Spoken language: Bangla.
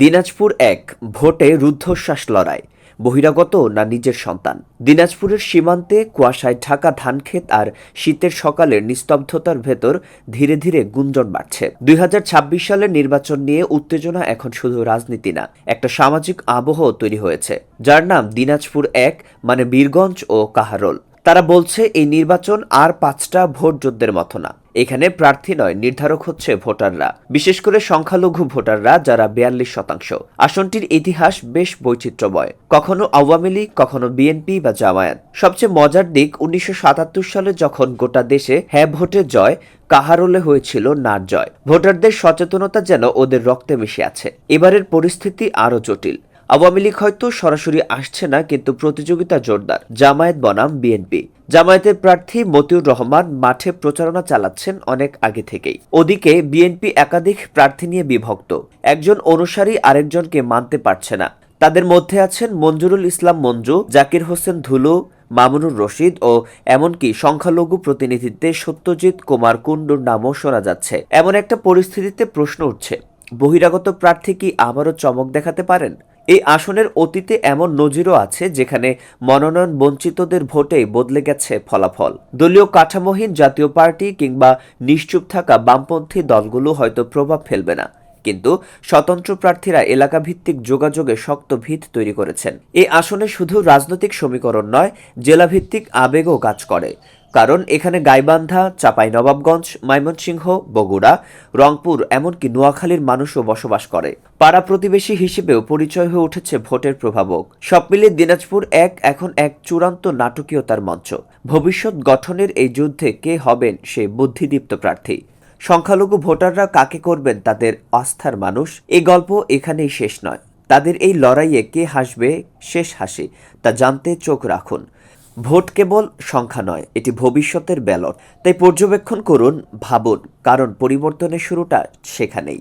দিনাজপুর এক, ভোটে রুদ্ধশ্বাস লড়াই, বহিরাগত না নিজের সন্তান? দিনাজপুরের সীমান্তে কুয়াশায় ঢাকা ধানক্ষেত আর শীতের সকালের নিস্তব্ধতার ভেতর ধীরে ধীরে গুঞ্জন বাড়ছে। দুই হাজার ছাব্বিশ সালের নির্বাচন নিয়ে উত্তেজনা এখন শুধু রাজনীতি না, একটা সামাজিক আবহ তৈরি হয়েছে, যার নাম দিনাজপুর এক মানে বীরগঞ্জ ও কাহারোল। তারা বলছে, এই নির্বাচন আর পাঁচটা ভোট যুদ্ধের মতো না। এখানে প্রার্থী নয়, নির্ধারক হচ্ছে ভোটাররা। বিশেষ করে সংখ্যালঘু ভোটাররা যারা বিয়াল্লিশ শতাংশ। আসনটির ইতিহাস বেশ বৈচিত্র্যময়। কখনো আওয়ামী লীগ, কখনো বিএনপি বা জামায়াত। সবচেয়ে মজার দিক, উনিশশো সাতাত্তর সালে যখন গোটা দেশে হ্যাঁ ভোটে জয়, কাহারোলে হয়েছিল নার জয়। ভোটারদের সচেতনতা যেন ওদের রক্তে মিশে আছে। এবারের পরিস্থিতি আরও জটিল। আওয়ামী লীগ হয়তো সরাসরি আসছে না, কিন্তু প্রতিযোগিতা জোরদার। জামায়াত বনাম বিএনপি জামায়াতের প্রার্থী মতিউর রহমান মাঠে প্রচারণা চালাচ্ছেন অনেক আগে থেকেই। ওদিকে বিএনপি একাধিক প্রার্থী নিয়ে বিভক্ত। একজন অনুসারী আরেকজনকে মানতে পারছে না। তাদের মধ্যে আছেন মঞ্জুরুল ইসলাম মঞ্জু, জাকির হোসেন ধুলু, মামুনুর রশিদ ও এমনকি সংখ্যালঘু প্রতিনিধিত্বে সত্যজিৎ কুমার কুণ্ডুর নামও শোনা যাচ্ছে। এমন একটা পরিস্থিতিতে প্রশ্ন উঠছে, বহিরাগত প্রার্থী কি আবারও চমক দেখাতে পারেন? এই আসনের অতীতে এমন নজিরও আছে যেখানে মনোনয়ন বঞ্চিতদের ভোটে বদলে গেছে ফলাফল। দলীয় কাঠামোহীন জাতীয় পার্টি কিংবা নিশ্চুপ থাকা বামপন্থী দলগুলো হয়তো প্রভাব ফেলবে না। কিন্তু স্বতন্ত্র প্রার্থীরা এলাকা ভিত্তিক যোগাযোগে শক্ত ভিত তৈরি করেছেন। এই আসনে শুধু রাজনৈতিক সমীকরণ নয়, জেলাভিত্তিক আবেগও কাজ করে। কারণ এখানে গাইবান্ধা, চাপাই নবাবগঞ্জ ময়মনসিংহ বগুড়া, রংপুর এমনকি নোয়াখালীর মানুষও বসবাস করে। পাড়া প্রতিবেশী হিসেবেও পরিচয় হয়ে উঠেছে ভোটের প্রভাবক। সব মিলিয়ে দিনাজপুর এক, এখন এক চূড়ান্ত নাটকীয়তার মঞ্চ। ভবিষ্যৎ গঠনের এই যুদ্ধে কে হবেন সে বুদ্ধিদীপ্ত প্রার্থী? সংখ্যালঘু ভোটাররা কাকে করবেন তাদের আস্থার মানুষ? এই গল্প এখানেই শেষ নয়। তাদের এই লড়াইয়ে কে হাসবে? শেষ হাসি। তা জানতে চোখ রাখুন। ভোট কেবল সংখ্যা নয়, এটি ভবিষ্যতের ব্যালট। তাই পর্যবেক্ষণ করুন, ভাবুন, কারণ পরিবর্তনের শুরুটা সেখানেই।